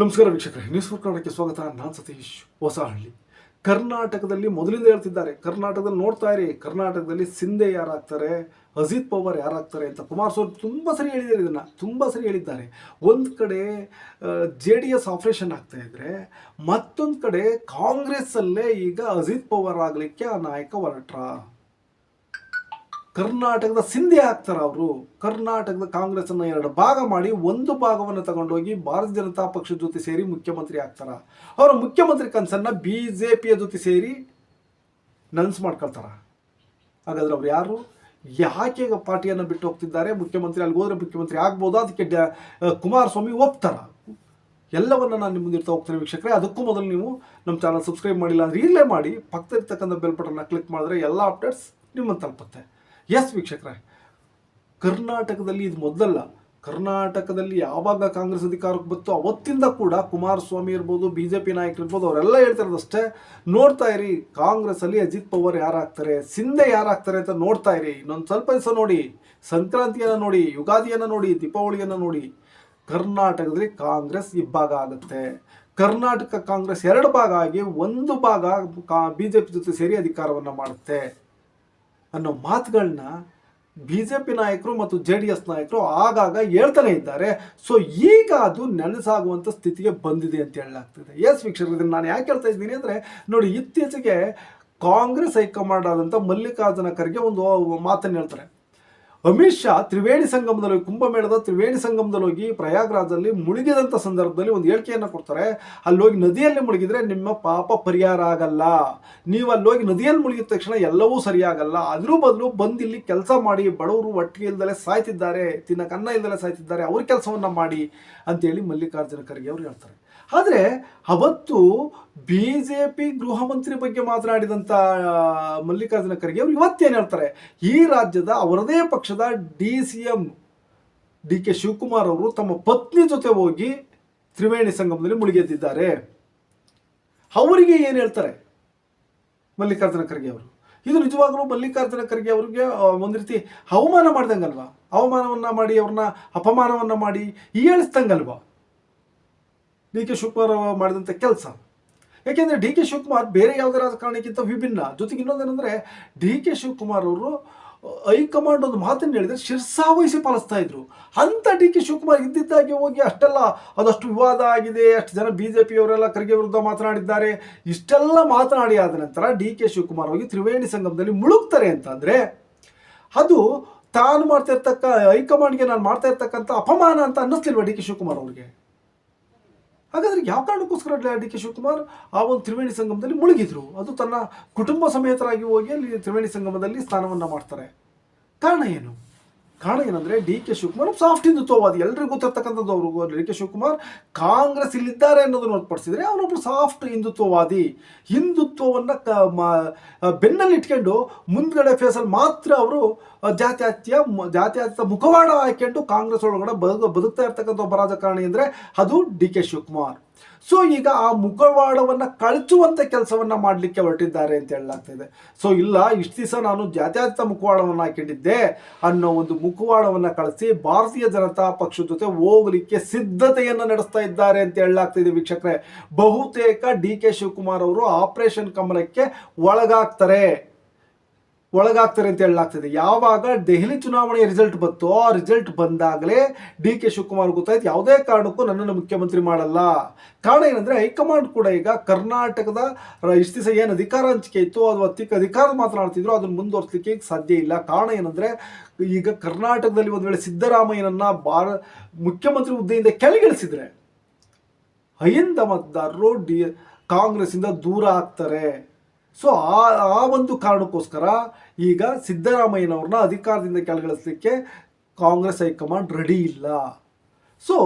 ನಮಸ್ಕಾರ ವೀಕ್ಷಕರೇ news four ಕನ್ನಡಕ್ಕೆ ಸ್ವಾಗತ. ನಾನು ಸತೀಶ್ ಹೊಸಹಳ್ಳಿ. ಕರ್ನಾಟಕದಲ್ಲಿ ಮೊದಲಿಂದ ಹೇಳ್ತಿದ್ದಾರೆ, ಕರ್ನಾಟಕದಲ್ಲಿ ನೋಡ್ತಾ ಇರಿ, ಕರ್ನಾಟಕದಲ್ಲಿ ಸಿಂಧೆ ಯಾರಾಗ್ತಾರೆ, ಅಜಿತ್ ಪವಾರ್ ಯಾರಾಗ್ತಾರೆ ಅಂತ ಕುಮಾರಸ್ವಾಮಿ ತುಂಬ ಸರಿ ಹೇಳಿದ್ದಾರೆ ಇದನ್ನು, ತುಂಬ ಸರಿ ಹೇಳಿದ್ದಾರೆ. ಒಂದು ಕಡೆ ಜೆ ಡಿ ಎಸ್ ಆಪ್ರೇಷನ್ ಆಗ್ತಾ ಇದ್ರೆ, ಮತ್ತೊಂದು ಕಡೆ ಕಾಂಗ್ರೆಸ್ಸಲ್ಲೇ ಈಗ ಅಜಿತ್ ಪವಾರ್ ಆಗಲಿಕ್ಕೆ ಆ ನಾಯಕ ಹೊರಟ್ರ ಕರ್ನಾಟಕದ ಸಿಂಧಿ ಹಾಕ್ತಾರೆ ಅವರು ಕರ್ನಾಟಕದ ಕಾಂಗ್ರೆಸ್ ಅನ್ನ ಎರಡು ಭಾಗ ಮಾಡಿ ಒಂದು ಭಾಗವನ್ನು ತಗೊಂಡೋಗಿ ಭಾರತೀಯ ಜನತಾ ಪಕ್ಷದ ಜೊತೆ ಸೇರಿ ಮುಖ್ಯಮಂತ್ರಿ ಆಗ್ತಾರ. ಅವರ ಮುಖ್ಯಮಂತ್ರಿ ಕನ್ಸನ್ನ ಬಿ ಜೆ ಪಿಯ ಜೊತೆ ಸೇರಿ ನನ್ಸ್ ಮಾಡ್ಕೊಳ್ತಾರೆ. ಹಾಗಾದ್ರೆ ಅವ್ರು ಯಾರು? ಯಾಕೆ ಪಾರ್ಟಿಯನ್ನು ಬಿಟ್ಟು ಹೋಗ್ತಿದ್ದಾರೆ? ಮುಖ್ಯಮಂತ್ರಿ ಅಲ್ಲಿ ಹೋದ್ರೆ ಮುಖ್ಯಮಂತ್ರಿ ಆಗ್ಬೋದು? ಅದಕ್ಕೆ ಡ- ಕುಮಾರಸ್ವಾಮಿ ಒಪ್ತಾರ. ಎಲ್ಲವನ್ನ ನಾನು ನಿಮ್ಮ ಮುಂದಿರ್ತಾ ಹೋಗ್ತೇನೆ ವೀಕ್ಷಕರೇ. ಅದಕ್ಕೂ ಮೊದಲು ನೀವು ನಮ್ಮ ಚಾನಲ್ ಸಬ್ಸ್ಕ್ರೈಬ್ ಮಾಡಿಲ್ಲ ಅಂದ್ರೆ ಈಗಲೇ ಮಾಡಿ. ಪಕ್ಕದಲ್ಲಿರ್ತಕ್ಕಂಥ ಬೆಲ್ ಬಟನ್ನ ಕ್ಲಿಕ್ ಮಾಡಿದ್ರೆ ಎಲ್ಲ ಅಪ್ಡೇಟ್ಸ್ ನಿಮ್ಮನ್ನು ತಲುಪುತ್ತೆ. ಎಸ್ ವೀಕ್ಷಕರೇ. ಕರ್ನಾಟಕದಲ್ಲಿ ಇದು ಮೊದಲಲ್ಲ. ಕರ್ನಾಟಕದಲ್ಲಿ ಯಾವಾಗ ಕಾಂಗ್ರೆಸ್ ಅಧಿಕಾರಕ್ಕೆ ಬಂತು ಅವತ್ತಿಂದ ಕೂಡ ಕುಮಾರಸ್ವಾಮಿ ಇರ್ಬೋದು ಬಿ ಜೆ ಪಿ ನಾಯಕರು ಇರ್ಬೋದು, ಅವರೆಲ್ಲ ಹೇಳ್ತಿರೋದಷ್ಟೇ, ನೋಡ್ತಾ ಇರಿ, ಕಾಂಗ್ರೆಸ್ಸಲ್ಲಿ ಅಜಿತ್ ಪವಾರ್ ಯಾರಾಗ್ತಾರೆ, ಸಿಂಧೆ ಯಾರಾಗ್ತಾರೆ ಅಂತ ನೋಡ್ತಾ ಇರಿ. ಇನ್ನೊಂದು ಸ್ವಲ್ಪ ದಿವಸ ನೋಡಿ, ಸಂಕ್ರಾಂತಿಯನ್ನು ನೋಡಿ, ಯುಗಾದಿಯನ್ನು ನೋಡಿ, ದೀಪಾವಳಿಯನ್ನು ನೋಡಿ. ಕರ್ನಾಟಕದಲ್ಲಿ ಕಾಂಗ್ರೆಸ್ ಇಬ್ಬಾಗ ಆಗುತ್ತೆ. ಕರ್ನಾಟಕ ಕಾಂಗ್ರೆಸ್ ಎರಡು ಭಾಗ ಆಗಿ ಒಂದು ಭಾಗ ಕಾ ಬಿ ಜೆ ಪಿ ಜೊತೆ ಸೇರಿ ಅಧಿಕಾರವನ್ನು ಮಾಡುತ್ತೆ. ಅನ್ನೋ ಮಾತುಗಳನ್ನ ಬಿ ಜೆ ಪಿ ನಾಯಕರು ಮತ್ತು ಜೆ ಡಿ ಎಸ್ ನಾಯಕರು ಆಗಾಗ ಹೇಳ್ತಾನೆ ಇದ್ದಾರೆ. ಸೊ ಈಗ ಅದು ನೆನಸಾಗುವಂಥ ಸ್ಥಿತಿಗೆ ಬಂದಿದೆ ಅಂತ ಹೇಳಲಾಗ್ತಿದೆ. ಎಸ್ ವೀಕ್ಷಕರು ನಾನು ಯಾಕೆ ಹೇಳ್ತಾ ಇದ್ದೀನಿ ಅಂದರೆ, ನೋಡಿ, ಇತ್ತೀಚೆಗೆ ಕಾಂಗ್ರೆಸ್ ಹೈಕಮಾಂಡ್ ಆದಂಥ ಮಲ್ಲಿಕಾರ್ಜುನ ಖರ್ಗೆ ಒಂದು ಮಾತನ್ನು ಹೇಳ್ತಾರೆ. ಅಮಿತ್ ಶಾ ತ್ರಿವೇಣಿ ಸಂಗಮದಲ್ಲಿ ಕುಂಭಮೇಳದ ತ್ರಿವೇಣಿ ಸಂಗಮದಲ್ಲಿ ಹೋಗಿ ಪ್ರಯಾಗ್ರಾಜಲ್ಲಿ ಮುಳುಗಿದಂಥ ಸಂದರ್ಭದಲ್ಲಿ ಒಂದು ಹೇಳಿಕೆಯನ್ನು ಕೊಡ್ತಾರೆ. ಅಲ್ಲಿ ಹೋಗಿ ನದಿಯಲ್ಲಿ ಮುಳುಗಿದ್ರೆ ನಿಮ್ಮ ಪಾಪ ಪರಿಹಾರ ಆಗಲ್ಲ. ನೀವು ಅಲ್ಲಿ ಹೋಗಿ ನದಿಯಲ್ಲಿ ಮುಳುಗಿದ ತಕ್ಷಣ ಎಲ್ಲವೂ ಸರಿಯಾಗಲ್ಲ. ಅದ್ರ ಬದಲು ಬಂದು ಇಲ್ಲಿ ಕೆಲಸ ಮಾಡಿ ಬಡವರು ಒಟ್ಟಿಗೆ ಇಲ್ದಲೆ ಸಾಯ್ತಿದ್ದಾರೆ ತಿನ್ನಕ್ಕೆ ಅನ್ನ ಇಲ್ದಲೆ ಸಾಯ್ತಿದ್ದಾರೆ, ಅವ್ರ ಕೆಲಸವನ್ನು ಮಾಡಿ ಅಂತೇಳಿ ಮಲ್ಲಿಕಾರ್ಜುನ ಖರ್ಗೆ ಅವರು ಹೇಳ್ತಾರೆ. ಆದರೆ ಅವತ್ತು ಬಿ ಜೆ ಪಿ ಗೃಹ ಮಂತ್ರಿ ಬಗ್ಗೆ ಮಾತನಾಡಿದಂಥ ಮಲ್ಲಿಕಾರ್ಜುನ ಖರ್ಗೆ ಅವರು ಇವತ್ತೇನು ಹೇಳ್ತಾರೆ? ಈ ರಾಜ್ಯದ ಅವರದೇ ಪಕ್ಷದ D C M D K Shivakumar ಅವರು ತಮ್ಮ ಪತ್ನಿ ಜೊತೆ ಹೋಗಿ ತ್ರಿವೇಣಿ ಸಂಗಮದಲ್ಲಿ ಮುಳುಗೆದ್ದಿದ್ದಾರೆ. ಅವರಿಗೆ ಏನು ಹೇಳ್ತಾರೆ ಮಲ್ಲಿಕಾರ್ಜುನ ಖರ್ಗೆ ಅವರು? ಇದು ನಿಜವಾಗಲೂ ಮಲ್ಲಿಕಾರ್ಜುನ ಖರ್ಗೆ ಅವರಿಗೆ ಒಂದು ರೀತಿ ಅವಮಾನ ಮಾಡಿದಂಗಲ್ವಾ? ಅವಮಾನವನ್ನು ಮಾಡಿ ಅವ್ರನ್ನ ಅಪಮಾನವನ್ನು ಮಾಡಿ ಹೀಯಾಳಿಸ್ದಂಗಲ್ವಾ ಡಿ ಕೆ ಶಿವಕುಮಾರ್ ಮಾಡಿದಂಥ ಕೆಲಸ. ಯಾಕೆಂದರೆ ಡಿ ಕೆ ಶಿವಕುಮಾರ್ ಬೇರೆ ಯಾವುದೇ ರಾಜಕಾರಣಕ್ಕಿಂತ ವಿಭಿನ್ನ. ಜೊತೆಗೆ ಇನ್ನೊಂದೇನೆಂದರೆ ಡಿ ಕೆ ಶಿವಕುಮಾರ್ ಅವರು ಹೈಕಮಾಂಡ್ ಒಂದು ಮಾತನ್ನು ಹೇಳಿದರೆ ಶಿರ್ಸಾವಹಿಸಿ ಪಾಲಿಸ್ತಾ ಇದ್ರು. ಅಂತ ಡಿ ಕೆ ಶಿವಕುಮಾರ್ ಇದ್ದಿದ್ದಾಗೆ ಹೋಗಿ ಅಷ್ಟೆಲ್ಲ ಅದಷ್ಟು ವಿವಾದ ಆಗಿದೆ, ಅಷ್ಟು ಜನ ಬಿ ಜೆ ಪಿಯವರೆಲ್ಲ ಖರ್ಗೆ ವಿರುದ್ಧ ಮಾತನಾಡಿದ್ದಾರೆ. ಇಷ್ಟೆಲ್ಲ ಮಾತನಾಡಿ ಆದ ನಂತರ ಡಿ ಕೆ ಶಿವಕುಮಾರ್ ಹೋಗಿ ತ್ರಿವೇಣಿ ಸಂಗಮದಲ್ಲಿ ಮುಳುಗ್ತಾರೆ ಅಂತಂದರೆ ಅದು ತಾನು ಮಾಡ್ತಾ ಇರ್ತಕ್ಕ ಹೈಕಮಾಂಡ್ಗೆ ನಾನು ಮಾಡ್ತಾ ಇರ್ತಕ್ಕಂಥ ಅಪಮಾನ ಅಂತ ಅನ್ನಿಸ್ತಿಲ್ವ ಡಿ ಕೆ ಶಿವಕುಮಾರ್ ಅವ್ರಿಗೆ? ಹಾಗಾದ್ರೆ ಯಾವ ಕಾರಣಕ್ಕೋಸ್ಕರ ಡಿ ಕೆ ಶಿವಕುಮಾರ್ ಆ ಒಂದು ತ್ರಿವೇಣಿ ಸಂಗಮದಲ್ಲಿ ಮುಳುಗಿದ್ರು? ಅದು ತನ್ನ ಕುಟುಂಬ ಸಮೇತರಾಗಿ ಹೋಗಿ ಅಲ್ಲಿ ತ್ರಿವೇಣಿ ಸಂಗಮದಲ್ಲಿ ಸ್ನಾನವನ್ನ ಮಾಡ್ತಾರೆ. ಕಾರಣ ಏನು? ಕಾರಣ ಏನಂದ್ರೆ ಡಿ ಕೆ ಶಿವಕುಮಾರ್ ಸಾಫ್ಟ್ ಹಿಂದುತ್ವವಾದಿ. ಎಲ್ರಿಗೂ ಗೊತ್ತಿರ್ತಕ್ಕಂಥದ್ದು ಅವರು ಡಿ ಕೆ ಶಿವಕುಮಾರ್ ಕಾಂಗ್ರೆಸ್ ಇಲ್ಲಿದ್ದಾರೆ ಅನ್ನೋದನ್ನು ಹೊರತುಪಡಿಸಿದರೆ ಅವನೊಬ್ಬರು ಸಾಫ್ಟ್ ಹಿಂದುತ್ವವಾದಿ. ಹಿಂದುತ್ವವನ್ನು ಬೆನ್ನಲ್ಲಿ ಇಟ್ಕೊಂಡು ಮುಂದ್ಗಡೆ ಫೇಸಲ್ಲಿ ಮಾತ್ರ ಅವರು ಜಾತ್ಯಾತ್ಯ ಜಾತ್ಯಾತೀತ ಮುಖವಾಡ ಹಾಕೊಂಡು ಕಾಂಗ್ರೆಸ್ ಒಳಗಡೆ ಬದುಕ ಬದುಕ್ತಾ ಇರ್ತಕ್ಕಂಥ ಒಬ್ಬ ರಾಜಕಾರಣಿ ಅಂದರೆ ಅದು ಡಿ ಕೆ ಶಿವಕುಮಾರ್. ಸೊ ಈಗ ಆ ಮುಖವಾಡವನ್ನು ಕಳಚುವಂಥ ಕೆಲಸವನ್ನ ಮಾಡಲಿಕ್ಕೆ ಹೊರಟಿದ್ದಾರೆ ಅಂತ ಹೇಳಲಾಗ್ತಿದೆ. ಸೊ ಇಲ್ಲ, ಇಷ್ಟು ದಿವಸ ನಾನು ಜಾತ್ಯಾತೀತ ಮುಖವಾಡವನ್ನು ಹಾಕೊಂಡಿದ್ದೆ ಅನ್ನೋ ಒಂದು ಮುಖವಾಡವನ್ನು ಕಳಿಸಿ ಭಾರತೀಯ ಜನತಾ ಪಕ್ಷದ ಜೊತೆ ಹೋಗಲಿಕ್ಕೆ ಸಿದ್ಧತೆಯನ್ನು ನಡೆಸ್ತಾ ಇದ್ದಾರೆ ಅಂತ ಹೇಳಲಾಗ್ತಿದೆ ವೀಕ್ಷಕರೇ. ಬಹುತೇಕ ಡಿ ಕೆ ಶಿವಕುಮಾರ್ ಅವರು ಆಪರೇಷನ್ ಕಮಲಕ್ಕೆ ಒಳಗಾಗ್ತಾರೆ. ಒಳಗಾಗ್ತಾರೆ ಅಂತ ಹೇಳಲಾಗ್ತದೆ. ಯಾವಾಗ ದೆಹಲಿ ಚುನಾವಣೆಯ ರಿಸಲ್ಟ್ ಬಂತೋ ಆ ರಿಸಲ್ಟ್ ಬಂದಾಗಲೇ ಡಿ ಕೆ ಶಿವಕುಮಾರ್ ಗೊತ್ತಾಯ್ತು. ಯಾವುದೇ ಕಾರಣಕ್ಕೂ ನನ್ನನ್ನು ಮುಖ್ಯಮಂತ್ರಿ ಮಾಡಲ್ಲ. ಕಾರಣ ಏನಂದ್ರೆ ಹೈಕಮಾಂಡ್ ಕೂಡ ಈಗ ಕರ್ನಾಟಕದ ಇಷ್ಟಿಸ ಏನು ಅಧಿಕಾರ ಹಂಚಿಕೆ ಇತ್ತು ಅದು ತಿಕ್ಕ ಅಧಿಕಾರ ಮಾತನಾಡ್ತಿದ್ರು ಅದನ್ನು ಮುಂದುವರಿಸಲಿಕ್ಕೆ ಸಾಧ್ಯ ಇಲ್ಲ. ಕಾರಣ ಏನಂದ್ರೆ ಈಗ ಕರ್ನಾಟಕದಲ್ಲಿ ಒಂದು ವೇಳೆ ಸಿದ್ದರಾಮಯ್ಯನನ್ನ ಭಾರ ಮುಖ್ಯಮಂತ್ರಿ ಹುದ್ದೆಯಿಂದ ಕೆಳಗಿಳಿಸಿದ್ರೆ ಅಹಿಂದ ಮತದಾರರು ಡಿ ಕಾಂಗ್ರೆಸ್ಸಿಂದ ದೂರ ಆಗ್ತಾರೆ. ಸೊ ಆ ಆ ಒಂದು ಕಾರಣಕ್ಕೋಸ್ಕರ ಈಗ ಸಿದ್ದರಾಮಯ್ಯನವ್ರನ್ನ ಅಧಿಕಾರದಿಂದ ಕೆಳಗಿಳಿಸಲಿಕ್ಕೆ ಕಾಂಗ್ರೆಸ್ ಹೈಕಮಾಂಡ್ ರೆಡಿ ಇಲ್ಲ. ಸೊ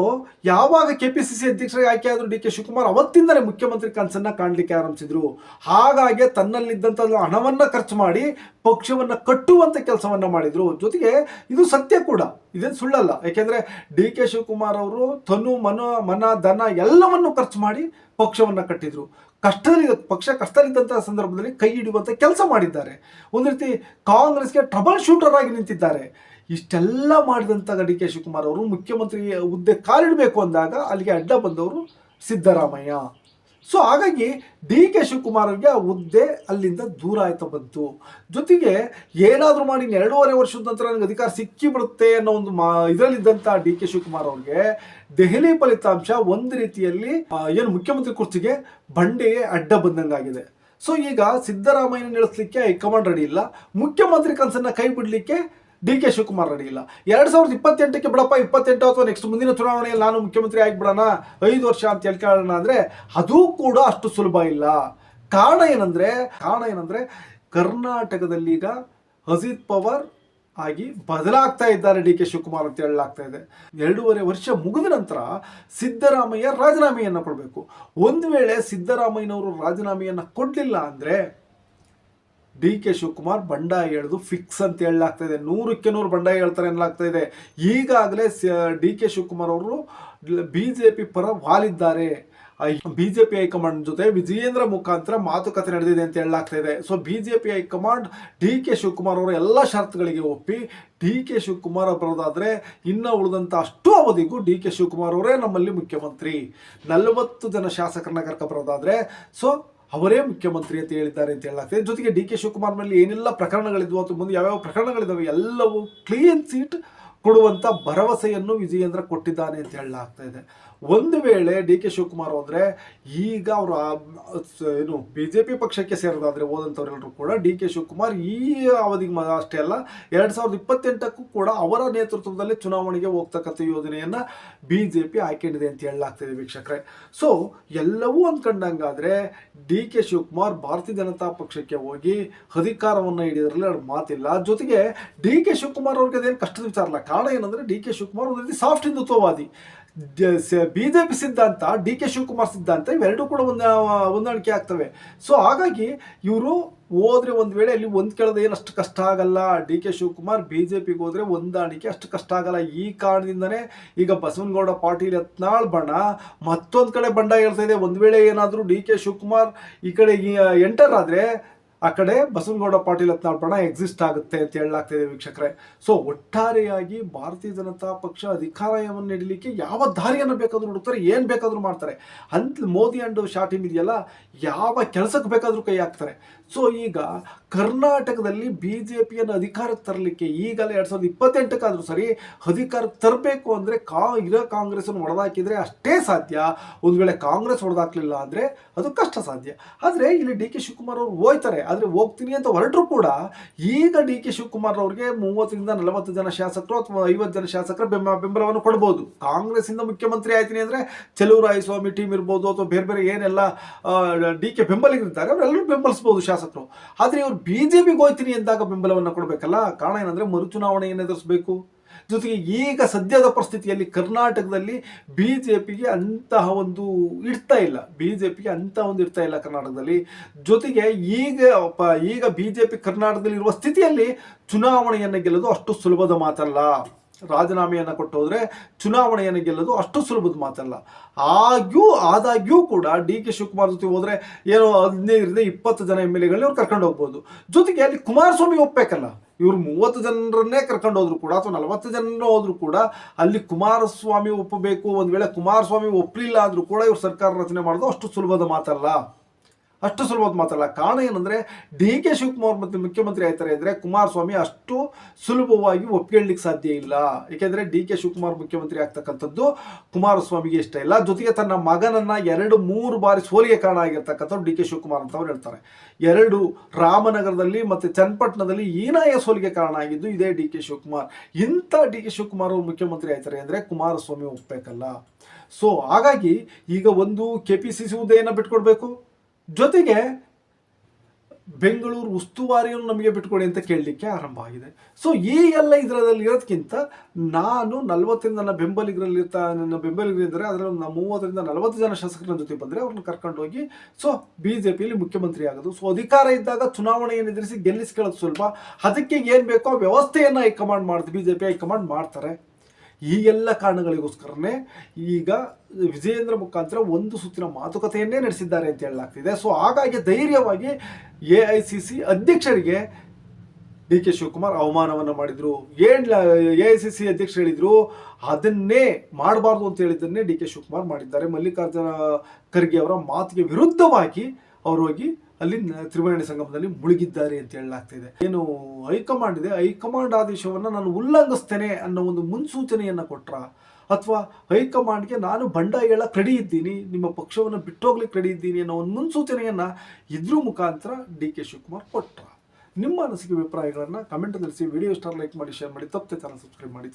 ಯಾವಾಗ ಕೆ ಪಿ ಸಿ ಸಿ ಅಧ್ಯಕ್ಷರಾಗಿ ಆಯ್ಕೆ ಆದರೂ ಡಿ ಕೆ ಶಿವಕುಮಾರ್ ಅವತ್ತಿಂದಲೇ ಮುಖ್ಯಮಂತ್ರಿ ಕನಸನ್ನು ಕಾಣಲಿಕ್ಕೆ ಆರಂಭಿಸಿದರು. ಹಾಗಾಗಿ ತನ್ನಲ್ಲಿದ್ದಂಥ ಹಣವನ್ನು ಖರ್ಚು ಮಾಡಿ ಪಕ್ಷವನ್ನು ಕಟ್ಟುವಂಥ ಕೆಲಸವನ್ನು ಮಾಡಿದರು. ಜೊತೆಗೆ ಇದು ಸತ್ಯ ಕೂಡ. ಇದೇನು ಸುಳ್ಳಲ್ಲ. ಯಾಕೆಂದರೆ ಡಿ ಕೆ ಶಿವಕುಮಾರ್ ಅವರು ತನು, ಮನ ಮನ, ಧನ ಎಲ್ಲವನ್ನು ಖರ್ಚು ಮಾಡಿ ಪಕ್ಷವನ್ನು ಕಟ್ಟಿದ್ರು. ಕಷ್ಟದಲ್ಲಿ, ಪಕ್ಷ ಕಷ್ಟದಲ್ಲಿದ್ದಂತಹ ಸಂದರ್ಭದಲ್ಲಿ ಕೈ ಹಿಡಿಯುವಂತ ಕೆಲಸ ಮಾಡಿದ್ದಾರೆ. ಒಂದು ರೀತಿ ಕಾಂಗ್ರೆಸ್ಗೆ ಟ್ರಬಲ್ ಶೂಟರ್ ಆಗಿ ನಿಂತಿದ್ದಾರೆ. ಇಷ್ಟೆಲ್ಲ ಮಾಡಿದಂಥ ಡಿ ಕೆ ಶಿವಕುಮಾರ್ ಅವರು ಮುಖ್ಯಮಂತ್ರಿ ಹುದ್ದೆ ಕಾಲಿಡಬೇಕು ಅಂದಾಗ ಅಲ್ಲಿಗೆ ಅಡ್ಡ ಬಂದವರು ಸಿದ್ದರಾಮಯ್ಯ. ಸೊ ಹಾಗಾಗಿ ಡಿ ಕೆ ಶಿವಕುಮಾರ್ಗೆ ಆ ಹುದ್ದೆ ಅಲ್ಲಿಂದ ದೂರ ಆಯ್ತಾ ಬಂತು. ಜೊತೆಗೆ ಏನಾದರೂ ಮಾಡಿ ಎರಡೂವರೆ ವರ್ಷದ ನಂತರ ನನಗೆ ಅಧಿಕಾರ ಸಿಕ್ಕಿ ಬಿಡುತ್ತೆ ಅನ್ನೋ ಒಂದು ಮಾ ಇದರಲ್ಲಿದ್ದಂಥ ಡಿ ಕೆ ಶಿವಕುಮಾರ್ ಅವ್ರಿಗೆ ದೆಹಲಿ ಫಲಿತಾಂಶ ಒಂದು ರೀತಿಯಲ್ಲಿ ಏನು ಮುಖ್ಯಮಂತ್ರಿ ಕುರ್ಚಿಗೆ ಬಂಡೆಗೆ ಅಡ್ಡ ಬಂದಂಗಾಗಿದೆ. ಸೊ ಈಗ ಸಿದ್ದರಾಮಯ್ಯನ ನಿಲ್ಲಿಸಲಿಕ್ಕೆ ಹೈಕಮಾಂಡ್ ರೆಡಿ ಇಲ್ಲ. ಮುಖ್ಯಮಂತ್ರಿ ಕನಸನ್ನ ಕೈ ಬಿಡಲಿಕ್ಕೆ ಡಿ ಕೆ ಶಿವಕುಮಾರ್ ಇಲ್ಲ. ಎರಡ್ ಸಾವಿರದ ಇಪ್ಪತ್ತೆಂಟಕ್ಕೆ ಬಿಡಪ್ಪ, ಇಪ್ಪತ್ತೆಂಟು ಅಥವಾ ನೆಕ್ಸ್ಟ್ ಮುಂದಿನ ಚುನಾವಣೆಯಲ್ಲಿ ನಾನು ಮುಖ್ಯಮಂತ್ರಿ ಆಗಿಬಿಡೋಣ, ಐದು ವರ್ಷ ಅಂತ ಹೇಳ್ಕೊಳ್ಳೋಣ ಅಂದ್ರೆ ಅದು ಕೂಡ ಅಷ್ಟು ಸುಲಭ ಇಲ್ಲ. ಕಾರಣ ಏನಂದ್ರೆ ಕಾರಣ ಏನಂದ್ರೆ ಕರ್ನಾಟಕದಲ್ಲಿ ಈಗ ಅಜಿತ್ ಪವಾರ್ ಆಗಿ ಬದಲಾಗ್ತಾ ಇದ್ದಾರೆ ಡಿ ಕೆ ಶಿವಕುಮಾರ್ ಅಂತ ಹೇಳಲಾಗ್ತಾ ಇದೆ. ಎರಡೂವರೆ ವರ್ಷ ಮುಗಿದ ನಂತರ ಸಿದ್ದರಾಮಯ್ಯ ರಾಜೀನಾಮೆಯನ್ನು ಕೊಡಬೇಕು. ಒಂದು ವೇಳೆ ಸಿದ್ದರಾಮಯ್ಯನವರು ರಾಜೀನಾಮೆಯನ್ನು ಕೊಡಲಿಲ್ಲ ಅಂದರೆ ಡಿ ಕೆ ಶಿವಕುಮಾರ್ ಬಂಡಾಯ ಎಳೆದು ಫಿಕ್ಸ್ ಅಂತ ಹೇಳಲಾಗ್ತಾ ಇದೆ ನೂರಕ್ಕೆ ನೂರು ಬಂಡಾಯ ಹೇಳ್ತಾರೆ ಎನ್ನಲಾಗ್ತಾ ಇದೆ ಈಗಾಗಲೇ ಡಿ ಕೆ ಶಿವಕುಮಾರ್ ಅವರು ಬಿ ಜೆ ಪಿ ಪರ ವಾಲಿದ್ದಾರೆ. B J P high command ಜೊತೆ ವಿಜಯೇಂದ್ರ ಮುಖಾಂತರ ಮಾತುಕತೆ ನಡೆದಿದೆ ಅಂತ ಹೇಳಲಾಗ್ತಾ ಇದೆ so B J P high command D K Shivakumar ಅವರ ಎಲ್ಲ ಷರತ್ತುಗಳಿಗೆ ಒಪ್ಪಿ, ಡಿ ಕೆ ಶಿವಕುಮಾರ್ ಬರೋದಾದರೆ ಇನ್ನು ಉಳಿದಂಥ ಅಷ್ಟು ಅವಧಿಗೂ ಡಿ ಕೆ ಶಿವಕುಮಾರ್ ಅವರೇ ನಮ್ಮಲ್ಲಿ ಮುಖ್ಯಮಂತ್ರಿ. ನಲವತ್ತು ಜನ ಶಾಸಕರನ್ನ ಕರ್ಕ ಬರೋದಾದರೆ ಸೊ ಅವರೇ ಮುಖ್ಯಮಂತ್ರಿ ಅಂತ ಹೇಳಿದ್ದಾರೆ ಅಂತ ಹೇಳಲಾಗ್ತದೆ. ಜೊತೆಗೆ ಡಿ ಕೆ ಶಿವಕುಮಾರ್ ಮೇಲೆ ಏನೆಲ್ಲ ಪ್ರಕರಣಗಳಿದ್ವು ಅಥವಾ ಮುಂದೆ ಯಾವ್ಯಾವ ಪ್ರಕರಣಗಳಿದ್ದಾವೆ ಎಲ್ಲವೂ ಕ್ಲೀನ್ ಸೀಟ್ ಕೊಡುವಂಥ ಭರವಸೆಯನ್ನು ವಿಜಯೇಂದ್ರ ಕೊಟ್ಟಿದ್ದಾನೆ ಅಂತ ಹೇಳಲಾಗ್ತಾ ಇದೆ. ಒಂದು ವೇಳೆ ಡಿ ಕೆ ಶಿವಕುಮಾರ್ ಹೋದ್ರೆ, ಈಗ ಅವರು ಏನು ಬಿ ಜೆ ಪಿ ಪಕ್ಷಕ್ಕೆ ಸೇರೋದಾದ್ರೆ ಹೋದಂಥವ್ರೆಲ್ಲರೂ ಕೂಡ ಡಿ ಕೆ ಶಿವಕುಮಾರ್ ಈ ಅವಧಿಗೆ ಅಷ್ಟೇ ಅಲ್ಲ, ಎರಡು ಸಾವಿರದ ಇಪ್ಪತ್ತೆಂಟಕ್ಕೂ ಕೂಡ ಅವರ ನೇತೃತ್ವದಲ್ಲಿ ಚುನಾವಣೆಗೆ ಹೋಗ್ತಕ್ಕಂಥ ಯೋಜನೆಯನ್ನ ಬಿ ಜೆ ಪಿ ಅಂತ ಹೇಳಲಾಗ್ತಿದೆ ವೀಕ್ಷಕರೇ. ಸೊ ಎಲ್ಲವೂ ಅಂದ್ಕೊಂಡಂಗಾದರೆ ಡಿ ಕೆ ಶಿವಕುಮಾರ್ ಭಾರತೀಯ ಜನತಾ ಪಕ್ಷಕ್ಕೆ ಹೋಗಿ ಅಧಿಕಾರವನ್ನು ಹಿಡಿಯೋದ್ರಲ್ಲಿ ಎರಡು ಮಾತಿಲ್ಲ. ಜೊತೆಗೆ ಡಿ ಕೆ ಶಿವಕುಮಾರ್ ಅವ್ರಿಗೆ ಅದೇನು ಕಷ್ಟದ ವಿಚಾರ ಇಲ್ಲ ಕಾರಣ ಏನಂದರೆ ಡಿ ಕೆ ಶಿವಕುಮಾರ್ ಒಂದು ರೀತಿ ಸಾಫ್ಟ್ ಹಿಂದುತ್ವವಾದಿ. ಬಿಜೆಪಿ ಸಿದ್ಧಾಂತ, ಡಿ ಕೆ ಶಿವಕುಮಾರ್ ಸಿದ್ಧಾಂತ, ಇವೆರಡೂ ಕೂಡ ಒಂದು, ಹೊಂದಾಣಿಕೆ ಆಗ್ತವೆ. ಸೊ ಹಾಗಾಗಿ ಇವರು ಹೋದ್ರೆ ಒಂದು ವೇಳೆ ಅಲ್ಲಿ ಒಂದು ಕೇಳೋದು ಏನು ಅಷ್ಟು ಕಷ್ಟ ಆಗಲ್ಲ, D K Shivakumar B J ಪಿಗೆ ಹೋದ್ರೆ ಹೊಂದಾಣಿಕೆ ಅಷ್ಟು ಕಷ್ಟ ಆಗಲ್ಲ. ಈ ಕಾರಣದಿಂದನೇ ಈಗ ಬಸವನಗೌಡ ಪಾಟೀಲ್ ಯತ್ನಾಳ್ ಬಣ ಮತ್ತೊಂದು ಕಡೆ ಬಂಡ ಹೇಳ್ತಾ ಇದೆ. ಒಂದು ವೇಳೆ ಏನಾದರೂ ಡಿ ಕೆ ಶಿವಕುಮಾರ್ ಈ ಕಡೆ ಎಂಟರ್ ಆದರೆ ಆ ಕಡೆ ಬಸವನಗೌಡ ಪಾಟೀಲ್ ಯತ್ನಾಳ್ ಬಣ ಎಕ್ಸಿಸ್ಟ್ ಆಗುತ್ತೆ ಅಂತ ಹೇಳಲಾಗ್ತಿದೆ ವೀಕ್ಷಕರೇ. ಸೊ ಒಟ್ಟಾರೆಯಾಗಿ ಭಾರತೀಯ ಜನತಾ ಪಕ್ಷ ಅಧಿಕಾರವನ್ನು ನೀಡಲಿಕ್ಕೆ ಯಾವ ದಾರಿಯನ್ನು ಬೇಕಾದರೂ ಹುಡುಕ್ತಾರೆ, ಏನು ಬೇಕಾದರೂ ಮಾಡ್ತಾರೆ. ಅಂತ ಮೋದಿ ಅಂಡ್ ಶಾರ್ಟ್ ಇದೆಯಲ್ಲ ಯಾವ ಕೆಲಸಕ್ಕೆ ಬೇಕಾದರೂ ಕೈ ಹಾಕ್ತಾರೆ. ಸೊ ಈಗ ಕರ್ನಾಟಕದಲ್ಲಿ ಬಿ ಜೆ ಪಿಯನ್ನು ಅಧಿಕಾರಕ್ಕೆ ತರಲಿಕ್ಕೆ ಈಗಲೇ ಎರಡು ಸಾವಿರದ ಇಪ್ಪತ್ತೆಂಟಕ್ಕಾದರೂ ಸರಿ ಅಧಿಕಾರಕ್ಕೆ ತರಬೇಕು ಅಂದರೆ ಕಾ ಇರೋ ಕಾಂಗ್ರೆಸ್ಸನ್ನು ಹೊಡೆದಾಕಿದ್ರೆ ಅಷ್ಟೇ ಸಾಧ್ಯ. ಒಂದು ವೇಳೆ ಕಾಂಗ್ರೆಸ್ ಹೊಡೆದಾಕ್ಲಿಲ್ಲ ಅಂದರೆ ಅದು ಕಷ್ಟ ಸಾಧ್ಯ. ಆದರೆ ಇಲ್ಲಿ ಡಿ ಕೆ ಶಿವಕುಮಾರ್ ಅವರು ಹೋಯ್ತಾರೆ. ಆದರೆ ಹೋಗ್ತೀನಿ ಅಂತ ಹೊರಟರು ಕೂಡ ಈಗ ಡಿ ಕೆ ಶಿವಕುಮಾರ್ ಅವ್ರಿಗೆ ಮೂವತ್ತರಿಂದ ನಲವತ್ತು ಜನ ಶಾಸಕರು ಅಥವಾ ಐವತ್ತು ಜನ ಶಾಸಕರ ಬೆಂಬ ಬೆಂಬಲವನ್ನು ಕೊಡ್ಬೋದು. ಕಾಂಗ್ರೆಸ್ಸಿಂದ ಮುಖ್ಯಮಂತ್ರಿ ಆಯ್ತೀನಿ ಅಂದರೆ ಚೆಲುವರಾಯಸ್ವಾಮಿ ಟೀಮ್ ಇರ್ಬೋದು ಅಥವಾ ಬೇರೆ ಬೇರೆ ಏನೆಲ್ಲ ಡಿ ಕೆ ಬೆಂಬಲಿಗರಿದ್ದಾರೆ, ಅವರೆಲ್ಲರೂ ಬೆಂಬಲಿಸ್ಬೋದು ಶಾಸಕರು. ಆದರೆ ಇವರು ಬಿ ಜೆ ಪಿಗೆ ಹೋಯ್ತೀನಿ ಎಂದಾಗ ಬೆಂಬಲವನ್ನು ಕೊಡಬೇಕಲ್ಲ? ಕಾರಣ ಏನಂದರೆ ಮರುಚುನಾವಣೆಯನ್ನು ಎದುರಿಸಬೇಕು. ಜೊತೆಗೆ ಈಗ ಸದ್ಯದ ಪರಿಸ್ಥಿತಿಯಲ್ಲಿ ಕರ್ನಾಟಕದಲ್ಲಿ ಬಿ ಜೆ ಪಿಗೆ ಅಂತಹ ಒಂದು ಇಡ್ತಾ ಇಲ್ಲ. ಬಿ ಜೆ ಪಿಗೆ ಅಂತಹ ಒಂದು ಇಡ್ತಾ ಇಲ್ಲ ಕರ್ನಾಟಕದಲ್ಲಿ. ಜೊತೆಗೆ ಈಗ ಈಗ ಬಿ ಜೆ ಪಿ ಕರ್ನಾಟಕದಲ್ಲಿ ಇರುವ ಸ್ಥಿತಿಯಲ್ಲಿ ಚುನಾವಣೆಯನ್ನು ಗೆಲ್ಲೋದು ಅಷ್ಟು ಸುಲಭದ ಮಾತಲ್ಲ. ರಾಜೀನಾಮೆಯನ್ನು ಕೊಟ್ಟು ಹೋದ್ರೆ ಚುನಾವಣೆಯನ್ನು ಗೆಲ್ಲೋದು ಅಷ್ಟು ಸುಲಭದ ಮಾತಲ್ಲ. ಆಗ್ಯೂ ಆದಾಗ್ಯೂ ಕೂಡ ಡಿ ಕೆ ಶಿವಕುಮಾರ್ ಜೊತೆ ಹೋದರೆ ಏನೋ ಹದಿನೈದರಿಂದ ಇಪ್ಪತ್ತು ಜನ ಎಂ ಎಲ್ ಎಗಳನ್ನ ಇವ್ರು ಕರ್ಕೊಂಡು ಹೋಗ್ಬೋದು. ಜೊತೆಗೆ ಅಲ್ಲಿ ಕುಮಾರಸ್ವಾಮಿ ಒಪ್ಪಬೇಕಲ್ಲ ಇವ್ರು ಮೂವತ್ತು ಜನರನ್ನೇ ಕರ್ಕೊಂಡು ಹೋದ್ರು ಕೂಡ ಅಥವಾ ನಲವತ್ತು ಜನರನ್ನ ಹೋದ್ರು ಕೂಡ ಅಲ್ಲಿ ಕುಮಾರಸ್ವಾಮಿ ಒಪ್ಪಬೇಕು. ಒಂದು ವೇಳೆ ಕುಮಾರಸ್ವಾಮಿ ಒಪ್ಪಲಿಲ್ಲ ಅಂದ್ರೂ ಕೂಡ ಇವ್ರು ಸರ್ಕಾರ ರಚನೆ ಮಾಡೋದು ಅಷ್ಟು ಸುಲಭದ ಮಾತಲ್ಲ. ಅಷ್ಟು ಸುಲಭದ ಮಾತಲ್ಲ. ಕಾರಣ ಏನಂದ್ರೆ, ಡಿ ಕೆ ಶಿವಕುಮಾರ್ ಮತ್ತು ಮುಖ್ಯಮಂತ್ರಿ ಆಯ್ತಾರೆ ಅಂದ್ರೆ ಕುಮಾರಸ್ವಾಮಿ ಅಷ್ಟು ಸುಲಭವಾಗಿ ಒಪ್ಕೊಳ್ಳಿಕ್ಕೆ ಸಾಧ್ಯ ಇಲ್ಲ. ಏಕೆಂದರೆ ಡಿ ಕೆ ಶಿವಕುಮಾರ್ ಮುಖ್ಯಮಂತ್ರಿ ಆಗ್ತಕ್ಕಂಥದ್ದು ಕುಮಾರಸ್ವಾಮಿಗೆ ಇಷ್ಟ ಇಲ್ಲ. ಜೊತೆಗೆ ತನ್ನ ಮಗನನ್ನ ಎರಡು ಮೂರು ಬಾರಿ ಸೋಲಿಗೆ ಕಾರಣ ಆಗಿರ್ತಕ್ಕಂಥವ್ರು ಡಿ ಕೆ ಶಿವಕುಮಾರ್ ಅಂತ ಅವ್ರು ಹೇಳ್ತಾರೆ. ಎರಡು ರಾಮನಗರದಲ್ಲಿ ಮತ್ತೆ ಚನ್ನಪಟ್ಟಣದಲ್ಲಿ ಹೀನಾಯ ಸೋಲಿಗೆ ಕಾರಣ ಆಗಿದ್ದು ಇದೇ ಡಿ ಕೆ ಶಿವಕುಮಾರ್. ಇಂಥ ಡಿ ಕೆ ಶಿವಕುಮಾರ್ ಅವರು ಮುಖ್ಯಮಂತ್ರಿ ಆಯ್ತಾರೆ ಅಂದ್ರೆ ಕುಮಾರಸ್ವಾಮಿ ಒಪ್ಪಬೇಕಲ್ಲ ಸೊ ಹಾಗಾಗಿ ಈಗ ಒಂದು ಕೆ ಪಿ ಸಿ ಸಿ ಹುದ್ದೆಯನ್ನು ಬಿಟ್ಕೊಡ್ಬೇಕು. ಜೊತೆಗೆ ಬೆಂಗಳೂರು ಉಸ್ತುವಾರಿಯನ್ನು ನಮಗೆ ಬಿಟ್ಕೊಡಿ ಅಂತ ಕೇಳಲಿಕ್ಕೆ ಆರಂಭ ಆಗಿದೆ. ಸೊ ಈ ಎಲ್ಲ ಇದರಲ್ಲಿ ಇರೋದಕ್ಕಿಂತ ನಾನು ನಲವತ್ತರಿಂದ ನನ್ನ ಬೆಂಬಲಿಗರಲ್ಲಿ ಇರ್ತಾ ನನ್ನ ಬೆಂಬಲಿಗರಿದ್ದಾರೆ ಅದರಲ್ಲಿ ಒಂದು ಮೂವತ್ತರಿಂದ ನಲವತ್ತು ಜನ ಶಾಸಕರ ಜೊತೆ ಬಂದರೆ ಅವ್ರನ್ನ ಕರ್ಕೊಂಡು ಹೋಗಿ ಸೊ ಬಿ ಜೆ ಪಿಯಲ್ಲಿ ಮುಖ್ಯಮಂತ್ರಿ ಆಗೋದು. ಸೊ ಅಧಿಕಾರ ಇದ್ದಾಗ ಚುನಾವಣೆಯನ್ನು ಎದುರಿಸಿ ಗೆಲ್ಲಿಸ್ಕೊಳ್ಳೋದು ಸ್ವಲ್ಪ. ಅದಕ್ಕೆ ಏನು ಬೇಕೋ ವ್ಯವಸ್ಥೆಯನ್ನು ಹೈಕಮಾಂಡ್ ಮಾಡ್ತೀವಿ ಬಿ ಜೆ ಪಿ ಹೈಕಮಾಂಡ್ ಮಾಡ್ತಾರೆ. ಈ ಎಲ್ಲ ಕಾರಣಗಳಿಗೋಸ್ಕರನೇ ಈಗ ವಿಜಯೇಂದ್ರ ಮುಖಾಂತರ ಒಂದು ಸುತ್ತಿನ ಮಾತುಕತೆಯನ್ನೇ ನಡೆಸಿದ್ದಾರೆ ಅಂತ ಹೇಳಲಾಗ್ತಿದೆ. ಸೊ ಹಾಗಾಗಿ ಧೈರ್ಯವಾಗಿ ಎ ಐ ಸಿ ಸಿ ಅಧ್ಯಕ್ಷರಿಗೆ ಡಿ ಕೆ ಶಿವಕುಮಾರ್ ಅವಮಾನವನ್ನು ಮಾಡಿದ್ರು. ಏನ್ ಎ ಐ ಸಿ ಸಿ ಅಧ್ಯಕ್ಷರು ಹೇಳಿದ್ರು, ಅದನ್ನೇ ಮಾಡಬಾರ್ದು ಅಂತ ಹೇಳಿದ್ದನ್ನೇ ಡಿ ಕೆ ಶಿವಕುಮಾರ್ ಮಾಡಿದ್ದಾರೆ. ಮಲ್ಲಿಕಾರ್ಜುನ ಖರ್ಗೆ ಅವರ ಮಾತಿಗೆ ವಿರುದ್ಧವಾಗಿ ಅವರು ಹೋಗಿ ಅಲ್ಲಿ ತ್ರಿವೇಣಿ ಸಂಗಮದಲ್ಲಿ ಮುಳುಗಿದ್ದಾರೆ ಅಂತ ಹೇಳಲಾಗ್ತಿದೆ ಏನು ಹೈಕಮಾಂಡ್ ಇದೆ? ಹೈಕಮಾಂಡ್ ಆದೇಶವನ್ನು ನಾನು ಉಲ್ಲಂಘಿಸ್ತೇನೆ ಅನ್ನೋ ಒಂದು ಮುನ್ಸೂಚನೆಯನ್ನು ಕೊಟ್ರ? ಅಥವಾ ಹೈಕಮಾಂಡ್ಗೆ ನಾನು ಬಂಡಾಯ ಹೇಳಕ್ ರೆಡಿ ಇದ್ದೀನಿ, ನಿಮ್ಮ ಪಕ್ಷವನ್ನು ಬಿಟ್ಟೋಗ್ಲಿಕ್ಕೆ ರೆಡಿ ಇದ್ದೀನಿ ಅನ್ನೋ ಒಂದು ಮುನ್ಸೂಚನೆಯನ್ನು ಇದ್ರ ಮುಖಾಂತರ ಡಿ ಕೆ ಶಿವಕುಮಾರ್ ಕೊಟ್ರ? ನಿಮ್ಮ ಅನಿಸಿಕೆ ಅಭಿಪ್ರಾಯಗಳನ್ನು ಕಮೆಂಟ್ ತಿಳಿಸಿ ವಿಡಿಯೋ ಸ್ಟಾರ್ ಲೈಕ್ ಮಾಡಿ ಶೇರ್ ಮಾಡಿ, ತಪ್ಪದೆ ಚಾನಲ್ ಸಬ್ಸ್ಕ್ರೈಬ್ ಮಾಡಿ.